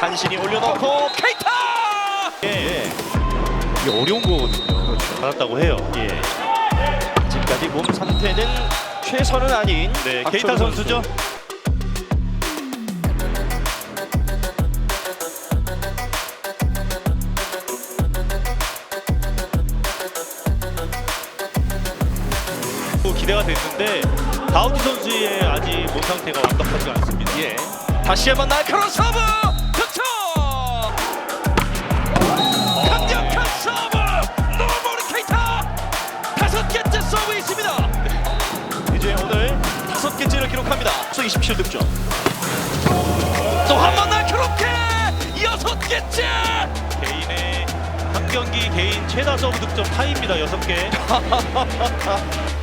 간신히 올려놓고 케이타! 예, 이게 어려운 거거든요. 받았다고 해요. 예. 아직까지 몸 상태는 최선은 아닌 네, 박철우 케이타 선수죠. 또 기대가 됐는데 다우디 선수의 아직 몸 상태가 완벽하지 않습니다. 예. 다시 한번 날카로운 서브! 이제 오늘 다섯 개째를 기록합니다. 수27 득점. 또 한번 날카롭게 여섯 개째! 개인의 한 경기 개인 최다 서브 득점 타입니다. 여섯 개.